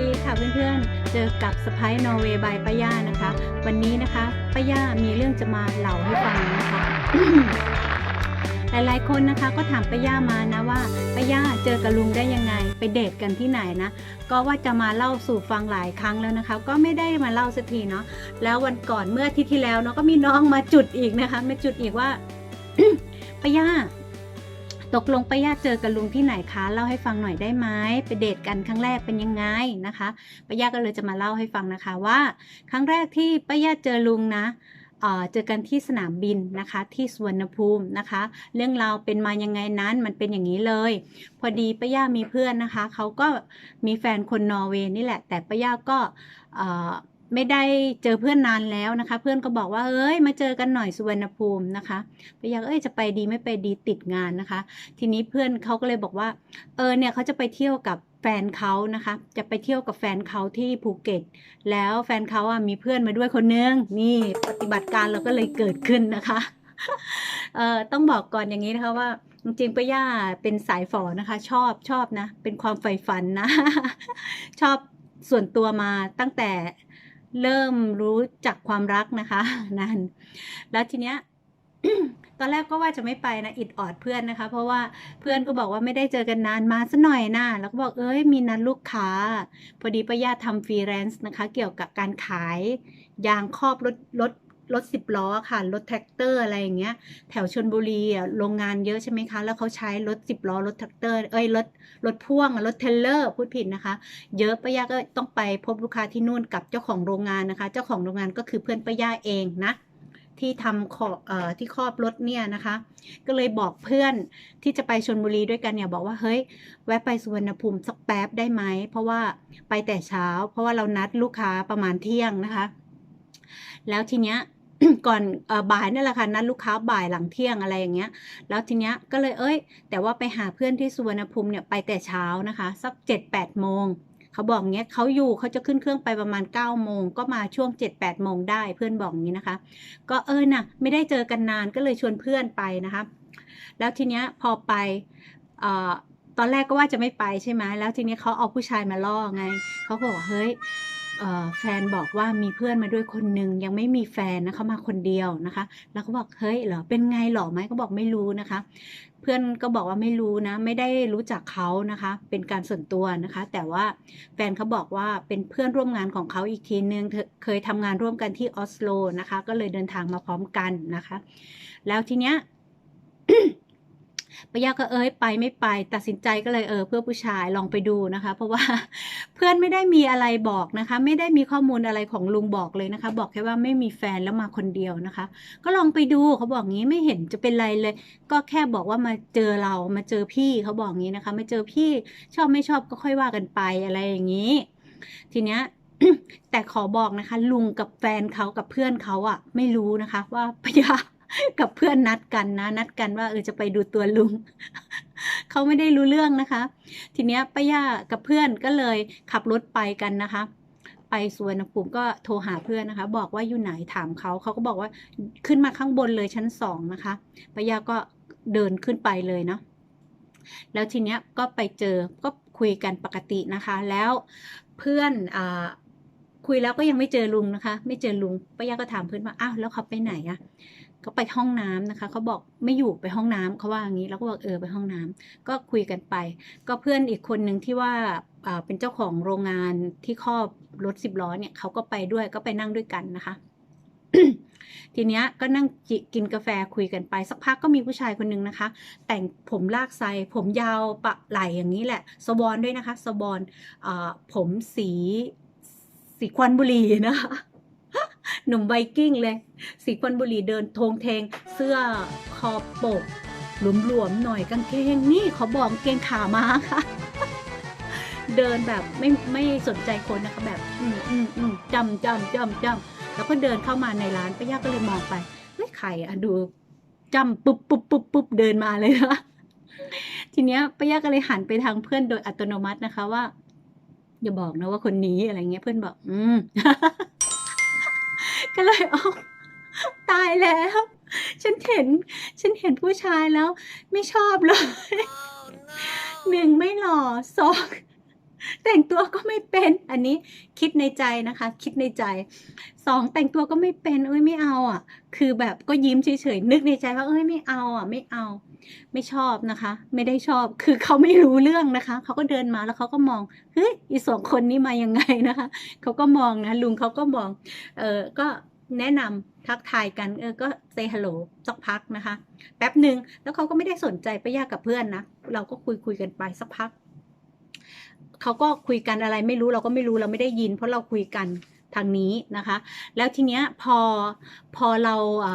ดีค่ะเพื่อนๆ เจอกับสไปนอร์เวย์บายป้าย่านะคะ วันนี้นะคะป้าย่ามีเรื่องจะมาเล่าให้ฟังนะคะ หลายๆคนนะคะก็ถามป้าย่ามานะว่าป้าย่าเจอกับลุงได้ยังไง ไปเดทกันที่ไหนนะ ก็ว่าจะมาเล่าสู่ฟังหลายครั้งแล้วนะคะ ก็ไม่ได้มาเล่าสักทีเนาะ แล้ววันก่อนเมื่ออาที่ที่แล้วเนาะก็มีน้องมาจุดอีกนะคะ มาจุดอีกว่าป้าย่า ตกลงป้าย่าเจอกับลุงที่ไหนคะเล่าให้ฟังหน่อยได้ไหมไปเดทกันครั้งแรกเป็นยังไงนะคะป้าย่าก็เลยจะมาเล่าให้ฟังนะคะว่า ครั้งแรกที่ป้าย่าเจอลุงนะเจอกันที่สนามบินนะคะที่สุวรรณภูมินะคะ เรื่องราวเป็นมายังไงนั้นมันเป็นอย่างนี้เลย พอดีป้าย่ามีเพื่อนนะคะเขาก็มีแฟนคนนอร์เวย์นี่แหละ แต่ป้าย่าก็ ไม่ได้เจอเพื่อนนานแล้วนะคะ เพื่อนก็บอกว่าเอ้ยมาเจอกันหน่อยสุวรรณภูมินะคะป้าย่าเอ้ยจะไปดีไม่ไปดีติดงานนะคะ ทีนี้เพื่อนเขาก็เลยบอกว่าเออเนี่ยเขาจะไปเที่ยวกับแฟนเขานะคะ จะไปเที่ยวกับแฟนเขาที่ภูเก็ต แล้วแฟนเขาอะมีเพื่อนมาด้วยคนนึงนี่ปฏิบัติการเราก็เลยเกิดขึ้นนะคะเอ่อต้องบอกก่อนอย่างนี้นะคะว่าจริงๆป้าย่าเป็นสายฝอนะคะ ชอบชอบนะ เป็นความใฝ่ฝันนะ ชอบส่วนตัวมาตั้งแต่ เริ่มรู้จักความรักนะคะนั่นแล้วทีเนี้ยตอนแรกก็ว่าจะไม่ไปนะอิดออดเพื่อนนะคะ เพราะว่าเพื่อนก็บอกว่าไม่ได้เจอกันนานมาซะหน่อยนะแล้วก็บอกเอ้ยมีนัดลูกค้า พอดีป้าญาทำฟรีแลนซ์นะคะ เกี่ยวกับการขายยางครอบรถรถ รถสิบล้อค่ะรถแท็กเตอร์อะไรอย่างเงี้ย แถวชนบุรีอะโรงงานเยอะใช่ไหมคะ แล้วเขาใช้รถสิบล้อรถแท็กเตอร์ เอ้ยรถรถพ่วงรถเทลเลอร์พูดผิดนะคะ เยอะป้าย่าก็ต้องไปพบลูกค้าที่นู่นกับเจ้าของโรงงานนะคะ เจ้าของโรงงานก็คือเพื่อนป้าย่าเองนะที่ทำขอเอ่อที่ครอบรถเนี่ยนะคะ ก็เลยบอกเพื่อนที่จะไปชนบุรีด้วยกันเนี่ยบอกว่าเฮ้ยแวะไปสุวรรณภูมิสักแป๊บได้ไหมเพราะว่าไปแต่เช้า เพราะว่าเรานัดลูกค้าประมาณเที่ยงนะคะ แล้วทีเนี้ย ก่อนบ่ายนี่แหละค่ะนัดลูกค้าบ่ายหลังเที่ยงอะไรอย่างเงี้ย แล้วทีเนี้ยก็เลยเอ้ย แต่ว่าไปหาเพื่อนที่สุวรรณภูมิเนี่ยไปแต่เช้านะคะ สักเจ็ดแปดโมงเขาบอกเงี้ยเขาอยู่เขาจะขึ้นเครื่องไปประมาณ9ก้าโมงก็มาช่วง7จ็ดแปดโมงได้เพื่อนบอกงี้นะคะ ก็เออน่ะไม่ได้เจอกันนานก็เลยชวนเพื่อนไปนะคะ แล้วทีเนี้ยพอไปเอ่อตอนแรกก็ว่าจะไม่ไปใช่ไหมแล้วทีนี้เขาเอาผู้ชายมาล่อไงเขาบอกว่าเฮ้ย แฟนบอกว่ามีเพื่อนมาด้วยคนหนึ่งยังไม่มีแฟนนะเขามาคนเดียวนะคะ แล้วก็บอกเฮ้ยเหรอเป็นไงหรอไหมก็บอกไม่รู้นะคะ เพื่อนก็บอกว่าไม่รู้นะ ไม่ได้รู้จักเขานะคะ เป็นการส่วนตัวนะคะ แต่ว่าแฟนเขาบอกว่าเป็นเพื่อนร่วมงานของเขาอีกทีนึงเธอเคยทำงานร่วมกันที่ออสโลนะคะ ก็เลยเดินทางมาพร้อมกันนะคะ แล้วทีเนี้ย ปะยาก็เอ้ยไปไม่ไป ตัดสินใจก็เลยเออเพื่อผู้ชายลองไปดูนะคะ เพราะว่าเพื่อนไม่ได้มีอะไรบอกนะคะ ไม่ได้มีข้อมูลอะไรของลุงบอกเลยนะคะ บอกแค่ว่าไม่มีแฟนแล้วมาคนเดียวนะคะ ก็ลองไปดูเขาบอกงี้ไม่เห็นจะเป็นไรเลย ก็แค่บอกว่ามาเจอเรามาเจอพี่เขาบอกงี้นะคะ มาเจอพี่ชอบไม่ชอบก็ค่อยว่ากันไปอะไรอย่างนี้ ทีเนี้ยแต่ขอบอกนะคะ ลุงกับแฟนเขากับเพื่อนเขาอะไม่รู้นะคะ ว่าปยา กับเพื่อนนัดกันนะ นัดกันว่าเออจะไปดูตัวลุง เขาไม่ได้รู้เรื่องนะคะ ทีเนี้ยป้าย่ากับเพื่อนก็เลยขับรถไปกันนะคะ ไปสวนภูมิก็โทรหาเพื่อนนะคะ บอกว่าอยู่ไหนถามเขาเขาก็บอกว่าขึ้นมาข้างบนเลยชั้นสองนะคะป้าย่าก็เดินขึ้นไปเลยเนาะแล้วทีเนี้ยก็ไปเจอก็คุยกันปกตินะคะ แล้วเพื่อนอ่าคุยแล้วก็ยังไม่เจอลุงนะคะ ไม่เจอลุงป้าย่าก็ถามเพื่อนว่าอ้าวแล้วเขาไปไหนอะ ก็ไปห้องน้ำนะคะเขาบอกไม่อยู่ไปห้องน้ำเขาว่าอย่างนี้แล้วก็บอกเออไปห้องน้ำก็คุยกันไป ก็เพื่อนอีกคนหนึ่งที่ว่าเป็นเจ้าของโรงงานที่ครอบรถสิบล้อเนี่ยเขาก็ไปด้วยก็ไปนั่งด้วยกันนะคะ ทีเนี้ยก็นั่งกินกาแฟคุยกันไป สักพักก็มีผู้ชายคนหนึ่งนะคะ แต่งผมลากไซผมยาวปะไหลอย่างนี้แหละสวอนด้วยนะคะสวอนอผมสีสีควันบุหรี่นะคะ หนุ่มไวกิ้งเลย สีควันบุหรี่เดินทงเทง เสื้อคอปก หลวมๆหน่อยกางเกงนี่เขาบอกเกงขามาค่ะ เดินแบบไม่ไม่สนใจคนนะคะแบบ อืมอืมอืมจำจำจำจำแล้วก็เดินเข้ามาในร้านป้าย่าก็เลยมองไปเฮ้ยใครอะดูจำปุ๊บปุ๊บปุ๊บปุ๊บเดินมาเลยนะทีเนี้ยป้าย่าก็เลยหันไปทางเพื่อนโดยอัตโนมัตินะคะว่าอย่าบอกนะว่าคนนี้อะไรเงี้ยเพื่อนบอก อืม ก็เลยอ๋อตายแล้ว ฉันเห็น ฉันเห็นผู้ชายแล้ว ไม่ชอบเลย หนึ่งไม่หล่อสอง แต่งตัวก็ไม่เป็น อันนี้คิดในใจนะคะ คิดในใจสองแต่งตัวก็ไม่เป็นเอ้ยไม่เอาอะ คือแบบก็ยิ้มเฉยๆนึกในใจว่าเอ้ยไม่เอาอะ ไม่เอา ไม่ชอบนะคะ ไม่ได้ชอบคือเขาไม่รู้เรื่องนะคะเขาก็เดินมาแล้วเขาก็มองเฮ้ยอีสองคนนี้มายังไงนะคะเขาก็มองนะลุงเขาก็มองเออก็แนะนำทักทายกันเออก็เซฮัลโหลสักพักนะคะ แป๊บหนึ่งแล้วเขาก็ไม่ได้สนใจไปยากกับเพื่อนนะเราก็คุยคุยกันไปสักพัก เขาก็คุยกันอะไรไม่รู้เราก็ไม่รู้เราไม่ได้ยิน เพราะเราคุยกันทางนี้นะคะ แล้วทีเนี้ยพอพอเราเ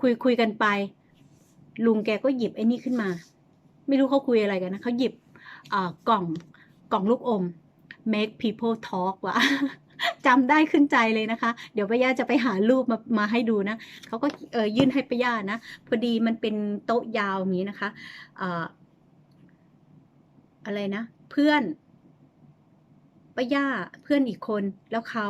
คุยคุยกันไป ลุงแกก็หยิบไอ้นี่ขึ้นมา ไม่รู้เขาคุยอะไรกันนะเขาหยิบกล่องกล่องลูกอม make people talk วะจำได้ขึ้นใจเลยนะคะ เดี๋ยวป้าย่าจะไปหารูปมามาให้ดูนะเขาก็เออยื่นให้ป้าย่านะ พอดีมันเป็นโต๊ะยาวอย่างนี้นะคะออะไรนะ เพื่อนป้าย่าเพื่อนอีกคนแล้วเขา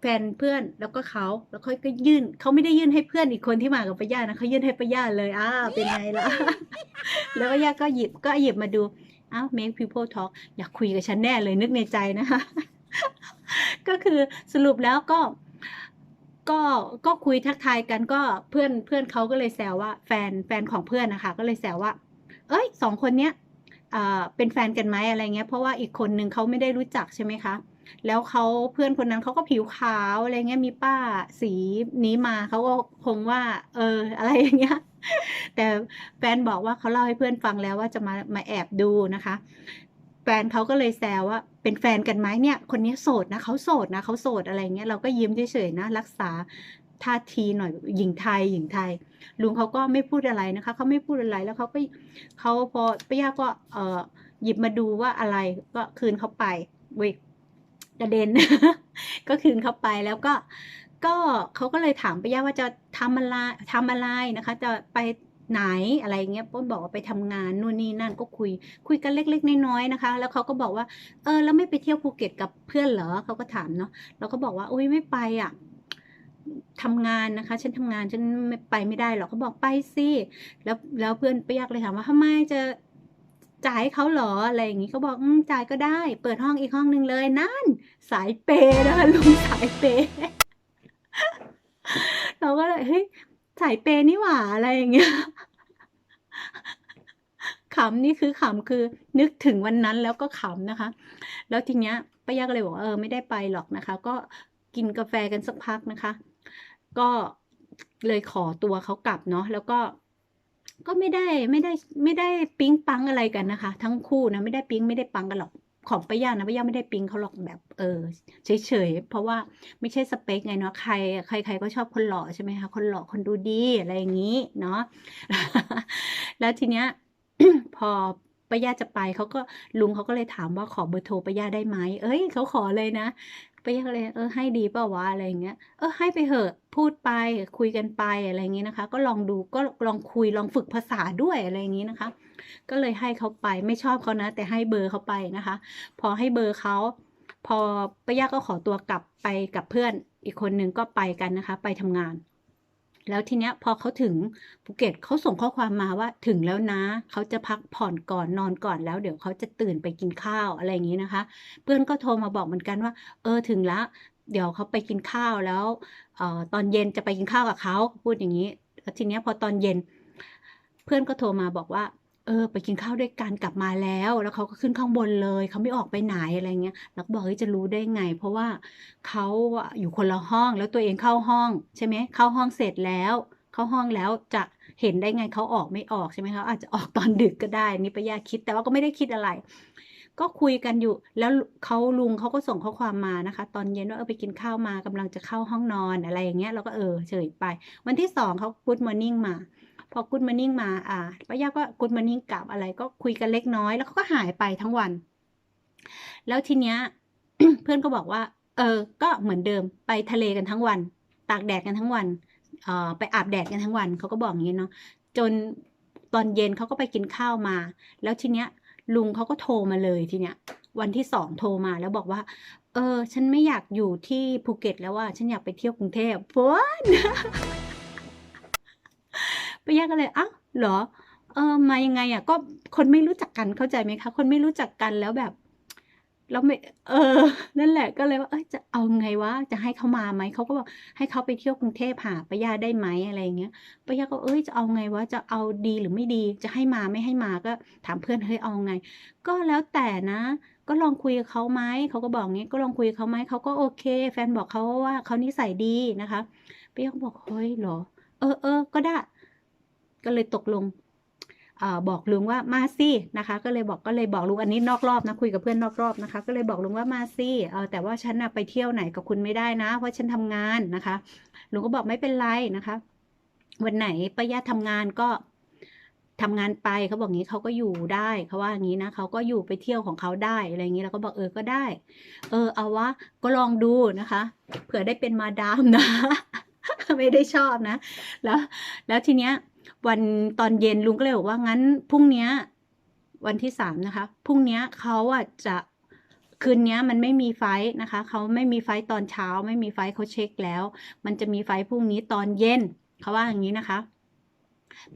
แฟนเพื่อนแล้วก็เขาแล้วเขาก็ยื่นเขาไม่ได้ยื่นให้เพื่อนอีกคนที่มากับป้าย่านะเขายื่นให้ป้าย่าเลยอ้าวเป็นไงล่ะ แล้วป้าย่าก็หยิบก็หยิบมาดูอ้าว make people talk อยากคุยกับฉันแน่เลยนึกในใจนะคะ ก็คือสรุปแล้วก็ ก็ก็คุยทักทายกันก็เพื่อนเพื่อนเขาก็เลยแซวว่า แฟนแฟนของเพื่อนนะคะ ก็เลยแซวว่า เอ้ยสองคนเนี้ยอ่า เป็นแฟนกันไหมอะไรเงี้ยเพราะว่าอีกคนนึงเขาไม่ได้รู้จักใช่ไหมคะแล้วเขาเพื่อนคนนั้นเขาก็ผิวขาวอะไรเงี้ยมีป้าสีนี้มาเขาก็คงว่า เออ อะไรอย่างเงี้ย แต่แฟนบอกว่าเขาเล่าให้เพื่อนฟังแล้วว่าจะมามาแอบดูนะคะ แฟนเขาก็เลยแซวว่า เป็นแฟนกันไหมเนี่ย คนนี้โสดนะเขาโสดนะเขาโสดอะไรเงี้ยเราก็ยิ้มเฉยๆนะ รักษาท่าทีหน่อยหญิงไทยหญิงไทย ลุงเขาก็ไม่พูดอะไรนะคะเขาไม่พูดอะไรแล้วเขาก็เขาพอป้าย่าก็เอ่อหยิบมาดูว่าอะไรก็คืนเขาไปเว้ยกระเด็น ก็คืนเขาไปแล้วก็ก็เขาก็เลยถามป้าย่าว่าจะทำอะไรทำอะไรนะคะ จะไปไหนอะไรเงี้ยป้นบอกว่าไปทำงานนู่นนี่นั่นก็คุย คุยกันเล็กๆน้อยๆนะคะ แล้วเขาก็บอกว่า เออแล้วไม่ไปเที่ยวภูเก็ตกับเพื่อนเหรอเขาก็ถามเนาะเราก็บอกว่าโอ้ยไม่ไปอะ ทำงานนะคะ ฉันทำงานฉันไปไม่ได้หรอกเขาบอกไปสิแล้วแล้วเพื่อนไปยากเลยถามว่าทำไมจะจ่ายเขาหรออะไรอย่างงี้เขาบอกจ่ายก็ได้ เปิดห้องอีกห้องหนึ่งเลยนั่น สายเปย์นะคะลุงสายเปย์เราก็เลยเฮ้ยสายเปย์นี่หว่าอะไรอย่างเงี้ยขำนี่คือขำคือนึกถึงวันนั้นแล้วก็ขำนะคะ แล้วทีเนี้ยป้ายาก็เลยบอกว่าเออไม่ได้ไปหรอกนะคะ ก็กินกาแฟกันสักพักนะคะ ก็เลยขอตัวเขากลับเนาะแล้วก็ก็ไม่ได้ไม่ได้ไม่ได้ปิ๊งปังอะไรกันนะคะ ทั้งคู่นะไม่ได้ปิ๊งไม่ได้ปังกันหรอกของป้าย่านะป้าย่าไม่ได้ปิ๊งเขาหรอกแบบเออเฉยๆเพราะว่าไม่ใช่สเปคไงเนาะใครใครใครก็ชอบคนหล่อใช่ไหมคะคนหล่อคนดูดีอะไรอย่างนี้เนาะแล้วทีเนี้ยพอป้าย่าจะไปเขาก็ลุงเขาก็เลยถามว่าขอเบอร์โทรป้าย่าได้ไหมเอ้ยเขาขอเลยนะ ไปยัก็เลยเออให้ดีเปล่าวะอะไรเงี้ยเออให้ไปเหอะพูดไปคุยกันไปอะไรอย่างงี้นะคะ ก็ลองดูก็ลองคุยลองฝึกภาษาด้วยอะไรอย่างงี้นะคะ ก็เลยให้เขาไปไม่ชอบเขานะ แต่ให้เบอร์เขาไปนะคะ พอให้เบอร์เขาพอป้าย่าก็ขอตัวกลับไปกับเพื่อนอีกคนหนึ่งก็ไปกันนะคะ ไปทำงาน แล้วทีเนี้ยพอเขาถึงภูเก็ตเขาส่งข้อความมาว่าถึงแล้วนะเขาจะพักผ่อนก่อนนอนก่อนแล้ว เดี๋ยวเขาจะตื่นไปกินข้าวอะไรอย่างนี้นะคะ เพื่อนก็โทรมาบอกเหมือนกันว่า เออถึงแล้วเดี๋ยวเขาไปกินข้าวแล้วออตอนเย็นจะไปกินข้าวกับเขาพูดอย่างนี้แล้วทีเนี้ยพอตอนเย็น เพื่อนก็โทรมาบอกว่า เออ ไปกินข้าวด้วยกันกลับมาแล้ว แล้วเขาก็ขึ้นข้างบนเลย เขาไม่ออกไปไหนอะไรเงี้ยแล้วก็บอกเฮ้ยจะรู้ได้ไง เพราะว่าเขาอยู่คนละห้องแล้วตัวเองเข้าห้องใช่ไหมเข้าห้องเสร็จแล้วเข้าห้องแล้วจะเห็นได้ไงเขาออกไม่ออกใช่ไหมคะอาจจะออกตอนดึกก็ได้นี่ปะยาคิดแต่ว่าก็ไม่ได้คิดอะไร ก็คุยกันอยู่ แล้วเขาลุงเขาก็ส่งข้อความมานะคะ ตอนเย็นว่าเออไปกินข้าวมากำลังจะเข้าห้องนอนอะไรอย่างเงี้ยเราก็เออเฉยไป วันที่สองเขา Good Morning มา พอ Good Morning มาอ่าป้าย่าก็ Good Morning กลับอะไรก็คุยกันเล็กน้อย แล้วเขาก็หายไปทั้งวัน แล้วทีเนี้ยเพื่อนก็บอกว่า เออ ก็เหมือนเดิมไปทะเลกันทั้งวัน ตากแดดกันทั้งวันเอ่อไปอาบแดดกันทั้งวันเขาก็บอกอย่างนี้เนาะจนตอนเย็นเขาก็ไปกินข้าวมา แล้วทีเนี้ยลุงเขาก็โทรมาเลยทีเนี้ยวันที่สองโทรมาแล้วบอกว่า เออ ฉันไม่อยากอยู่ที่ภูเก็ตแล้วว่า ฉันอยากไปเที่ยวกรุงเทพเพื่อน ป้าย่าก็เลยอ้าวเหรอ เออมายังไงอะ ก็คนไม่รู้จักกันเข้าใจไหมคะ คนไม่รู้จักกันแล้วแบบแล้วไม่ เออ นั่นแหละก็เลยว่า เอ้ย จะเอาไงวะ จะให้เขามาไหม เขาก็บอกให้เขาไปเที่ยวกรุงเทพหาป้าย่าได้ไหมอะไรอย่างเงี้ยป้าย่าก็ เอ้ย จะเอาไงวะ จะเอาดีหรือไม่ดี จะให้มาไม่ให้มาก็ถามเพื่อน เฮ้ย เอาไง ก็แล้วแต่นะ ก็ลองคุยกับเขาไหม เขาก็บอกงี้ ก็ลองคุยกับเขาไหม เขาก็โอเค แฟนบอกเขาว่าเขานิสัยดีนะคะป้าย่าก็บอก เฮ้ย เหรอ เออเออก็ได้ ก็เลยตกลงอบอกลุงว่ามาสินะคะ ก็เลยบอกก็เลยบอกลุงอันนี้นอกรอบนะคุยกับเพื่อนนอกรอบนะคะ ก็เลยบอกลุงว่ามาสิเออแต่ว่าฉันนะไปเที่ยวไหนกับคุณไม่ได้นะ เพราะฉันทำงานนะคะลุงก็บอกไม่เป็นไรนะคะ วันไหนป้าย่าทำงานก็ทำงานไปเขาบอกงี้เขาก็อยู่ได้เขาว่าอย่างนี้นะเขาก็อยู่ไปเที่ยวของเขาได้อะไรอย่างนี้แล้วก็บอกเออก็ได้ เออเอาวะก็ลองดูนะคะเผื่อได้เป็นมาดามนะ ไม่ได้ชอบนะ แล้ว แล้วทีเนี้ย วันตอนเย็นลุงก็เลยบอกว่างั้นพรุ่งนี้วันที่สามนะคะพรุ่งนี้เขาอะจะคืนนี้มันไม่มีไฟนะคะเขาไม่มีไฟตอนเช้า ไม่มีไฟเขาเช็คแล้ว มันจะมีไฟพรุ่งนี้ตอนเย็นเขาว่าอย่างนี้นะคะ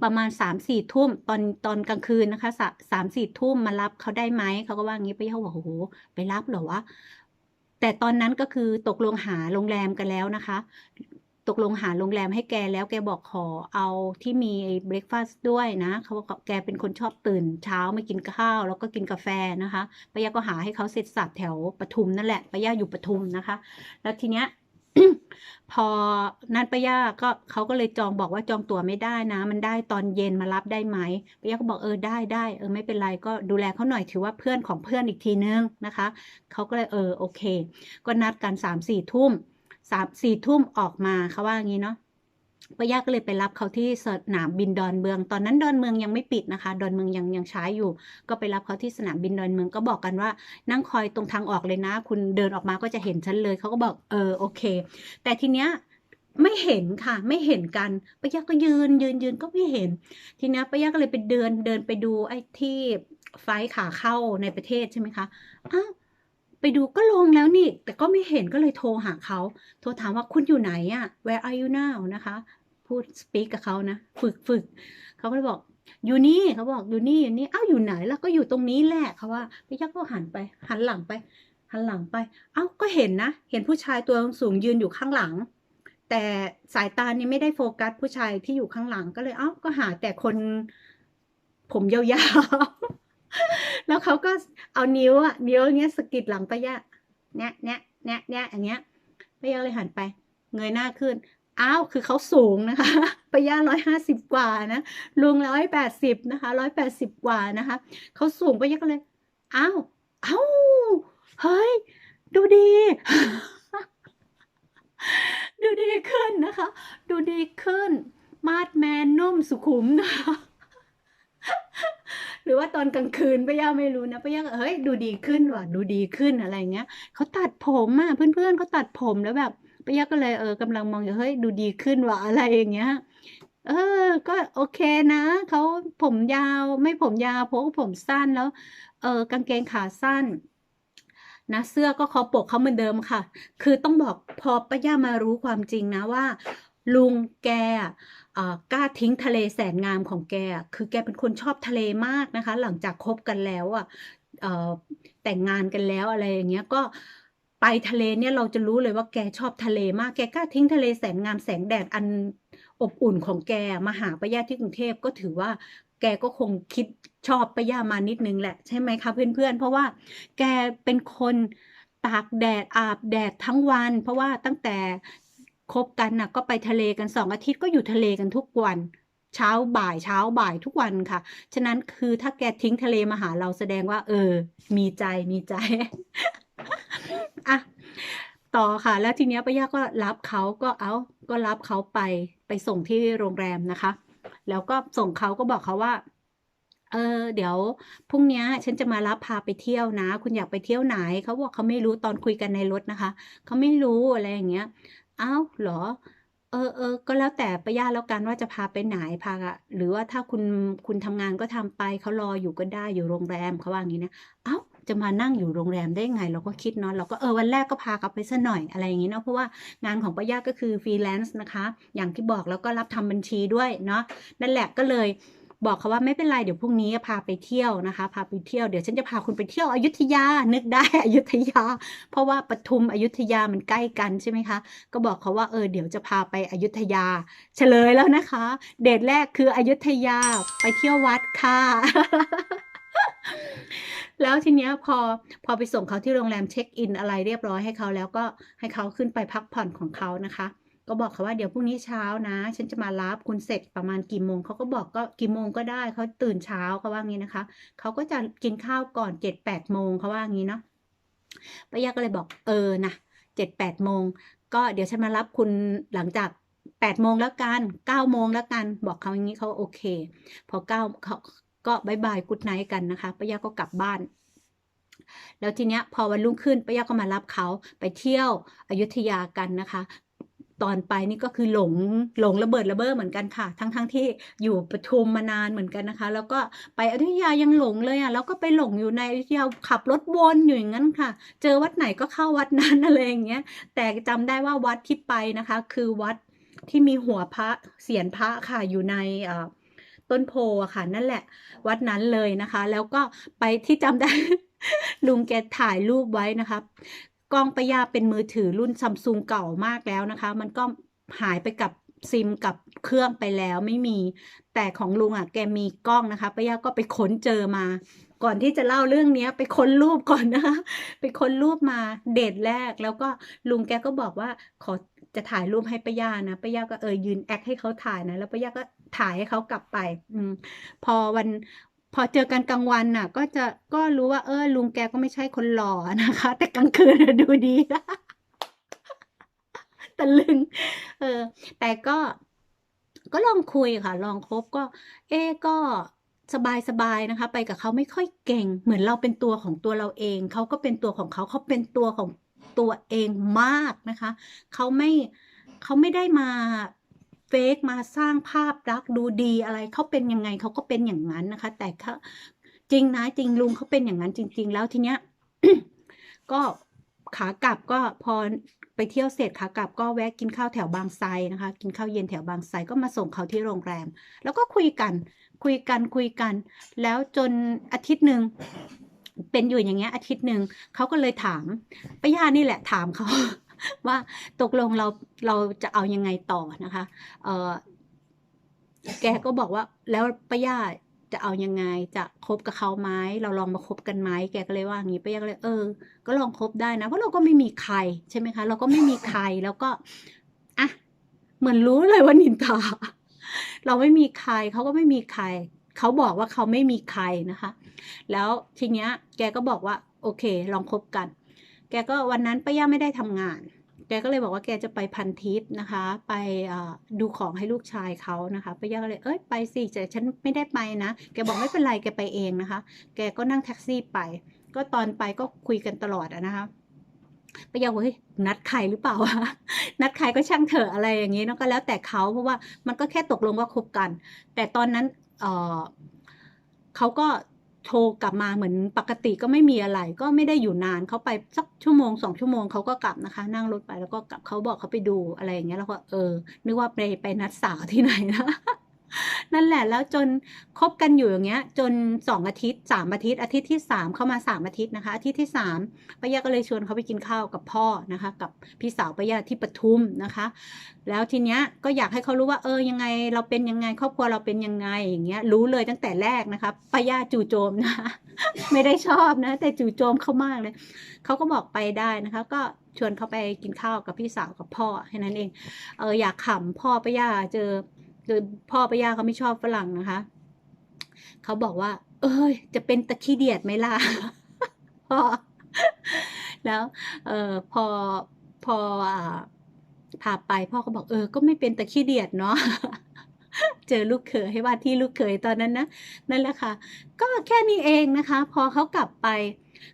ประมาณสามสี่ทุ่มตอนตอนกลางคืนนะคะสาสามสี่ทุ่มมารับเขาได้ไหมเขาก็ว่าอย่างนี้ไปเขาบอกโอ้โหไปรับเหรอวะแต่ตอนนั้นก็คือตกลงหาโรงแรมกันแล้วนะคะ ตกลงหาโรงแรมให้แกแล้วแกบอกขอเอาที่มีเบรคฟาสต์ด้วยนะเขาบอกแกเป็นคนชอบตื่น เช้าไม่กินข้าว แล้วก็กินกาแฟนะคะป้ายาก็หาให้เขาเสร็จสับแถวปทุมนั่นแหละป้ายาอยู่ปทุมนะคะ แล้วทีเนี้ยพอนัดป้ายาก็เขาก็เลยจองบอกว่าจองตั๋วไม่ได้นะ มันได้ตอนเย็นมารับได้ไหมป้ายาก็บอกเออได้ได้เออไม่เป็นไรก็ดูแลเขาหน่อยถือว่าเพื่อนของเพื่อนอีกทีนึงนะคะเขาก็เลยเออโอเค ก็นัดกันสามสี่ทุ่ม สามสี่ทุ่มออกมาเขาว่าอย่างนี้เนาะป้าย่าก็เลยไปรับเขาที่สนามบินดอนเมือง ตอนนั้นดอนเมืองยังไม่ปิดนะคะ ดอนเมืองยังยังใช้อยู่ ก็ไปรับเขาที่สนามบินดอนเมืองก็บอกกันว่า นั่งคอยตรงทางออกเลยนะ คุณเดินออกมาก็จะเห็นฉันเลย เขาก็บอกเออโอเค แต่ทีเนี้ยไม่เห็นค่ะ ไม่เห็นกันป้าย่าก็ยืนยืนยืนก็ไม่เห็น ทีเนี้ยป้าย่าก็เลยไปเดินเดินไปดูไอ้ที่ไฟขาเข้าในประเทศใช่ไหมคะอ้าว ไปดูก็ลงแล้วนี่ แต่ก็ไม่เห็นก็เลยโทรหาเขา โทรถามว่าคุณอยู่ไหนอะ where are you now นะคะ พูด speak กับเขานะ ฝึกฝึก เขาก็เลยบอก อยู่นี่เขาบอกอยู่นี่อยู่นี่ อ้าวอยู่ไหนแล้วก็อยู่ตรงนี้แหละเขาว่าพี่ยักษ์ก็หันไป หันหลังไป หันหลังไป เอ้าก็เห็นนะ เห็นผู้ชายตัวสูงยืนอยู่ข้างหลัง แต่สายตานี่ไม่ได้โฟกัสผู้ชายที่อยู่ข้างหลังก็เลย เอ้าก็หาแต่คนผมยาวๆ แล้วเขาก็เอานิ้วอะนิ้วอย่างเงี้ยสกิดหลังป้ายะเนี่ยเนี่ยเนี่ยเนี่ยอย่างเงี้ยป้ายะเลยหันไป เงยหน้าขึ้นอ้าวคือเขาสูงนะคะป้ายะร้อยห้าสิบกว่านะลุงร้อยแปดสิบนะคะร้อยแปดสิบกว่านะคะเขาสูงป้ายะก็เลยอ้าวอ้าวเฮ้ย ดูดี ดูดีขึ้นนะคะ ดูดีขึ้น มาดแมนนุ่มสุขุมนะคะ หรือว่าตอนกลางคืนป้าย่าไม่รู้นะป้าย่าเฮ้ยดูดีขึ้นว่ะดูดีขึ้นอะไรเงี้ยเขาตัดผมอะเพื่อนๆเขาตัดผมแล้วแบบป้าย่าก็เลยเออกำลังมองอยู่เฮ้ยดูดีขึ้นว่ะอะไรอย่างเงี้ยเออ ก็โอเคนะ เขาผมยาวไม่ผมยาวเพราะผมสั้นแล้ว เออกางเกงขาสั้น นะ เสื้อก็คอปกเขาเหมือนเดิมค่ะ คือต้องบอกพอป้าย่ามารู้ความจริงนะว่า ลุงแก กล้าทิ้งทะเลแสนงามของแก คือแกเป็นคนชอบทะเลมากนะคะ หลังจากคบกันแล้วอะแต่งงานกันแล้วอะไรอย่างเงี้ยก็ไปทะเลเนี่ยเราจะรู้เลยว่าแกชอบทะเลมากแกกล้าทิ้งทะเลแสนงามแสงแดดอันอบอุ่นของแกมาหาป้าย่าที่กรุงเทพก็ถือว่าแกก็คงคิดชอบป้าย่ามานิดนึงแหละใช่ไหมคะเพื่อนๆ เพราะว่าแกเป็นคนตากแดดอาบแดดทั้งวัน เพราะว่าตั้งแต่ คบกันน่ะก็ไปทะเลกันสองอาทิตย์ก็อยู่ทะเลกันทุกวัน เช้าบ่ายเช้าบ่ายทุกวันค่ะ ฉะนั้นคือถ้าแกทิ้งทะเลมาหาเราแสดงว่า เออ มีใจมีใจอะต่อค่ะ แล้วทีเนี้ยป้าย่าก็รับเขาก็เอาก็รับเขาไปไปส่งที่โรงแรมนะคะ แล้วก็ส่งเขาก็บอกเขาว่าเออเดี๋ยวพรุ่งนี้ฉันจะมารับพาไปเที่ยวนะ คุณอยากไปเที่ยวไหนเขาบอกเขาไม่รู้ตอนคุยกันในรถนะคะเขาไม่รู้อะไรอย่างเงี้ย อ้าวเหรอ เออเออก็แล้วแต่ป้าย่าแล้วกันว่าจะพาไปไหนพาหรือว่าถ้าคุณคุณทำงานก็ทำไปเขารออยู่ก็ได้อยู่โรงแรมเขาว่าอย่างนี้นะเอ้าจะมานั่งอยู่โรงแรมได้ไง เราก็คิดเนาะเราก็เออวันแรกก็พากลับไปซะหน่อยอะไรอย่างนี้เนาะเพราะว่างานของป้าย่าก็คือฟรีแลนซ์นะคะ อย่างที่บอกแล้วก็รับทำบัญชีด้วยเนาะนั่นแหละก็เลย บอกเขาว่าไม่เป็นไรเดี๋ยวพรุ่งนี้พาไปเที่ยวนะคะพาไปเที่ยวเดี๋ยวฉันจะพาคุณไปเที่ยวอยุธยานึกได้อยุธยา เพราะว่าปทุมอยุธยามันใกล้กันใช่ไหมคะก็บอกเขาว่าเออเดี๋ยวจะพาไปอยุธยา เฉลยแล้วนะคะ เดทแรกคืออยุธยาไปเที่ยววัดค่ะแล้วทีเนี้ยพอพอไปส่งเขาที่โรงแรมเช็คอินอะไรเรียบร้อยให้เขาแล้วก็ให้เขาขึ้นไปพักผ่อนของเขานะคะ ก็บอกเขาว่าเดี๋ยวพรุ่งนี้เช้านะ ฉันจะมารับคุณเสร็จประมาณกี่โมงเขาก็บอกก็กี่โมงก็ได้เขาตื่นเช้าเขาว่างี้นะคะเขาก็จะกินข้าวก่อนเจ็ดแปดโมงเขาว่างี้เนาะป้ายาก็เลยบอกเออนะเจ็ดแปดโมงก็เดี๋ยวฉันมารับคุณหลังจากแปดโมงแล้วกันเก้าโมงแล้วกัน บอกเขาอย่างนี้เขาโอเค พอเก้าเขาก็บายบายกุดไนท์กันนะคะป้ายาก็กลับบ้านแล้วทีเนี้ยพอวันรุ่งขึ้นป้ายาก็มารับเขาไปเที่ยวอยุธยากันนะคะ ตอนไปนี่ก็คือหลงหลงระเบิดระเบ้อเหมือนกันค่ะ ทั้งทั้งที่อยู่ปทุมมานานเหมือนกันนะคะ แล้วก็ไปอยุธยายังหลงเลยอะแล้วก็ไปหลงอยู่ในอยุธยาขับรถวนอยู่อย่างนั้นค่ะ เจอวัดไหนก็เข้าวัดนั้นอะไรอย่างเงี้ยแต่จำได้ว่าวัดที่ไปนะคะ คือวัดที่มีหัวพระเสียนพระค่ะอยู่ในอ่อต้นโพอะค่ะนั่นแหละวัดนั้นเลยนะคะ แล้วก็ไปที่จำได้ลุงแกถ่ายรูปไว้นะคะ กล้องปยาเป็นมือถือรุ่นซัมซุงเก่ามากแล้วนะคะ มันก็หายไปกับซิมกับเครื่องไปแล้วไม่มี แต่ของลุงอะแกมีกล้องนะคะประยาก็ไปค้นเจอมา ก่อนที่จะเล่าเรื่องนี้ไปค้นรูปก่อนนะคะไปค้นรูปมาเดทแรก แล้วก็ลุงแกก็บอกว่าขอจะถ่ายรูปให้ป้ายานะป้ายาก็เออยืนแอคให้เขาถ่ายนะแล้วป้ายาก็ถ่ายให้เขากลับไป อืมพอวัน พอเจอกันกลางวันน่ะ ก็จะก็รู้ว่า เออ ลุงแกก็ไม่ใช่คนหล่อนะคะ แต่กลางคืนดูดีนะตะลึง เออ แต่ก็ ก็ลองคุยค่ะ ลองคบก็ เอ๊ะก็สบายๆนะคะ ไปกับเขาไม่ค่อยเก่ง เหมือนเราเป็นตัวของตัวเราเอง เขาก็เป็นตัวของเขาเขาเป็นตัวของตัวเองมากนะคะ เขาไม่เขาไม่ได้มา เฟกมาสร้างภาพลักดูดีอะไรเขาเป็นยังไงเขาก็เป็นอย่างนั้นนะคะ แต่เขาจริงนะจริงลุงเขาเป็นอย่างนั้นจริง ๆ แล้วทีเนี้ยก็ขากลับก็พอไปเที่ยวเสร็จขากลับก็แวะกินข้าวแถวบางไทรนะคะ กินข้าวเย็นแถวบางไทรก็มาส่งเขาที่โรงแรม แล้วก็คุยกัน คุยกันคุยกัน แล้วจนอาทิตย์หนึ่งเป็นอยู่อย่างเงี้ยอาทิตย์หนึ่งเขาก็เลยถามป้าย่านี่แหละถามเขา ว่าตกลงเราเราจะเอายังไงต่อนะคะเออแกก็บอกว่าแล้วป้าย่าจะเอายังไงจะคบกับเขาไหมเราลองมาคบกันไหมแกก็เลยว่าอย่างนี้ป้าย่าก็เลยเออ ก็ลองคบได้นะเพราะเราก็ไม่มีใครใช่ไหมคะ เราก็ไม่มีใครแล้วก็อะเหมือนรู้เลยว่านินทาเราไม่มีใครเขาก็ไม่มีใครเขาบอกว่าเขาไม่มีใครนะคะ แล้วทีเนี้ย แกก็บอกว่า โอเค ลองคบกัน แกก็วันนั้นป้าย่าไม่ได้ทำงาน แกก็เลยบอกว่าแกจะไปพันทิปนะคะ ไปดูของให้ลูกชายเขานะคะป้าย่าก็เลยเอ้ยไปสิแต่ฉันไม่ได้ไปนะ แกบอกไม่เป็นไรแกไปเองนะคะ แกก็นั่งแท็กซี่ไป ก็ตอนไปก็คุยกันตลอดอะนะคะป้ายาเฮ้ยนัดใครหรือเปล่าวะนัดใครก็ช่างเถอะอะไรอย่างนี้เนาะก็แล้วแต่เขาเพราะว่ามันก็แค่ตกลงว่าคบกัน แต่ตอนนั้นเออเขาก็ โทรกลับมาเหมือนปกติก็ไม่มีอะไร ก็ไม่ได้อยู่นานเขาไปสักชั่วโมงสองชั่วโมงเขาก็กลับนะคะ นั่งรถไปแล้วก็กลับเขาบอกเขาไปดูอะไรอย่างเงี้ยแล้วก็เออนึกว่าไปไปนัดสาวที่ไหนนะ นั่นแหละแล้วจนคบกันอยู่อย่างเงี้ย จนสองอาทิตย์สามอาทิตย์อาทิตย์ที่สามเข้ามาสามอาทิตย์นะคะอาทิตย์ที่สามป้ายาก็เลยชวนเขาไปกินข้าวกับพ่อนะคะ กับพี่สาวป้ายาที่ปทุมนะคะ แล้วทีเนี้ยก็อยากให้เขารู้ว่าเออยังไงเราเป็นยังไงครอบครัวเราเป็นยังไงอย่างเงี้ย รู้เลยตั้งแต่แรกนะคะป้ายาจู่โจมนะไม่ได้ชอบนะ แต่จู่โจมเขามากเลยเขาก็บอกไปได้นะคะ ก็ชวนเขาไปกินข้าวกับพี่สาวกับพ่อแค่นั้นเองเอออยากขำพ่อป้ายาเจอ คือพ่อป้าย่าเขาไม่ชอบฝรั่งนะคะ เขาบอกว่า เอ้ย จะเป็นตะขี้เดียดไหมล่ะพ่อแล้วเออพอพอพาไปพ่อก็บอกเออ ก็ไม่เป็นตะขี้เดียดเนาะเจอลูกเขยให้ว่าที่ลูกเขยตอนนั้นนะนั่นแหละค่ะ ก็แค่นี้เองนะคะ พอเขากลับไป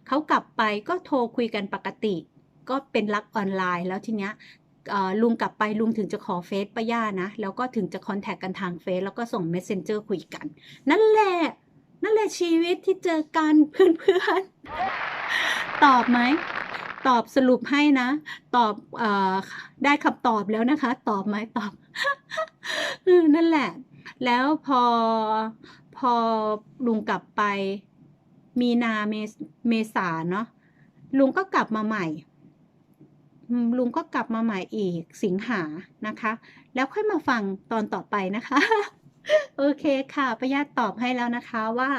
เขากลับไปก็โทรคุยกันปกติ ก็เป็นรักออนไลน์แล้วทีเนี้ย ลุงกลับไปลุงถึงจะขอเฟซป้าย่านะ แล้วก็ถึงจะคอนแทคกันทางเฟซแล้วก็ส่ง messenger คุยกัน นั่นแหละ นั่นแหละชีวิตที่เจอกันเพื่อนๆ ตอบไหม ตอบสรุปให้นะ ตอบอได้คำตอบแล้วนะคะ ตอบไหมตอบนั่นแหละ แล้วพอพอลุงกลับไปมีนาเมษเมษาเนาะลุงก็กลับมาใหม่ ลุงก็กลับมาใหม่อีกสิงหานะคะ แล้วค่อยมาฟังตอนต่อไปนะคะ โอเคค่ะป้าย่าตอบให้แล้วนะคะว่า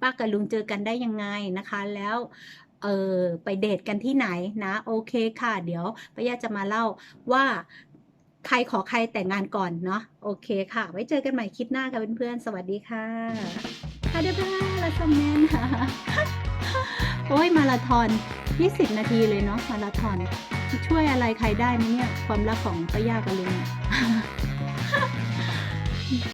ป้ากับลุงเจอกันได้ยังไงนะคะ แล้วเออไปเดทกันที่ไหนนะ โอเคค่ะ เดี๋ยวป้าย่าจะมาเล่าว่าใครขอใครแต่งงานก่อนเนาะโอเคค่ะ ไว้เจอกันใหม่คลิปหน้าค่ะเพื่อนๆสวัสดีค่ะค่ะเดี๋ยวไปละสมแมนค่ะโอ้ยมาราธอน 20 นาทีเลยเนาะมาราธอน ช่วยอะไรใครได้ไหมเนี่ย ความรักของป้ายากับลุงเนี่ย